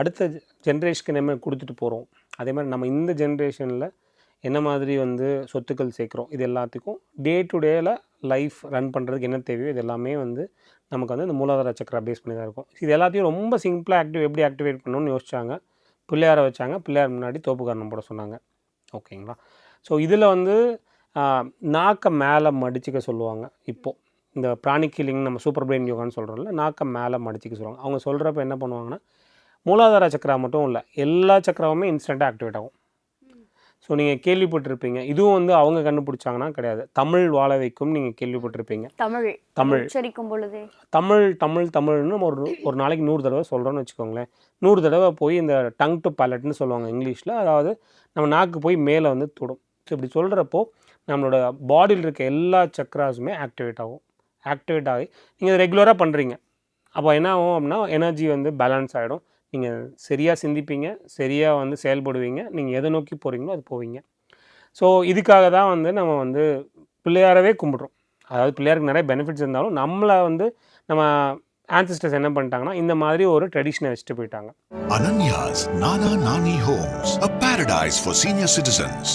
அடுத்த ஜென்ரேஷனுக்கு நம்ம கொடுத்துட்டு போகிறோம் அதே மாதிரி நம்ம இந்த ஜென்ரேஷனில் என்ன மாதிரி வந்து சொத்துக்கள் சேர்க்குறோம்? இது எல்லாத்துக்கும் டே டு டேல லைஃப் ரன் பண்ணுறதுக்கு என்ன தேவையோ இது எல்லாமே வந்து நமக்கு வந்து இந்த மூலாதார சக்கரை பேஸ் பண்ணி தான் இருக்கும். இது எல்லாத்தையும் ரொம்ப சிம்பிளாக ஆக்டிவ் எப்படி ஆக்டிவேட் பண்ணணும்னு யோசிச்சாங்க? பிள்ளையாரை வச்சாங்க. பிள்ளையார் முன்னாடி தோப்புக்காரணம் போட சொன்னாங்க. ஓகேங்களா ஸோ இதில் வந்து நாக்கை மேலே மடிச்சுக்க சொல்லுவாங்க இப்போது இந்த பிராணிக் ஹீலிங் நம்ம சூப்பர் பிரெயின் யோகான்னு சொல்கிறோம்ல நாக்கை மேலே மடிச்சுக்க சொல்லுவாங்க. அவங்க சொல்கிறப்ப என்ன பண்ணுவாங்கன்னா மூலாதார சக்கரா மட்டும் இல்லை எல்லா சக்கராவுமே இன்ஸ்டண்ட்டாக ஆக்டிவேட் ஆகும். ஸோ நீங்கள் கேள்விப்பட்டிருப்பீங்க. இதுவும் வந்து அவங்க கண்டுபிடிச்சாங்கன்னா கிடையாது. தமிழ் வாழ வைக்கும் நீங்கள் கேள்விப்பட்டிருப்பீங்க. தமிழ். தமிழ். உச்சரிக்கும் பொழுது. தமிழ் தமிழ் தமிழ்னு ஒரு ஒரு நாளைக்கு நூறு தடவை சொல்கிறோன்னு வச்சுக்கோங்களேன். நூறு தடவை போய் இந்த டங் டு பேலட்னு சொல்லுவாங்க இங்கிலீஷில். அதாவது நம்ம நாக்கு போய் மேலே வந்து தொடும். ஸோ இப்படி சொல்கிறப்போ நம்மளோட பாடியில் இருக்க எல்லா சக்கராஸுமே ஆக்டிவேட் ஆகும். ஆக்டிவேட் ஆகி நீங்கள் ரெகுலராக பண்ணுறீங்க அப்போ என்ன ஆகும் அப்படின்னா எனர்ஜி வந்து பேலன்ஸ் ஆகிடும் நீங்கள் சரியாக சிந்திப்பீங்க சரியாக வந்து செயல்படுவீங்க நீங்கள் எதை நோக்கி போகிறீங்களோ அது போவீங்க. ஸோ இதுக்காக தான் வந்து நம்ம வந்து பிள்ளையாரவே கும்பிட்றோம். அதாவது பிள்ளையாருக்கு நிறைய பெனிஃபிட்ஸ் இருந்தாலும் நம்மளை வந்து நம்ம ஆன்சிஸ்டர்ஸ் என்ன பண்ணிட்டாங்கன்னா இந்த மாதிரி ஒரு ட்ரெடிஷனை வச்சுட்டு போயிட்டாங்க. Ananya's Nana Nani homes a paradise for senior citizens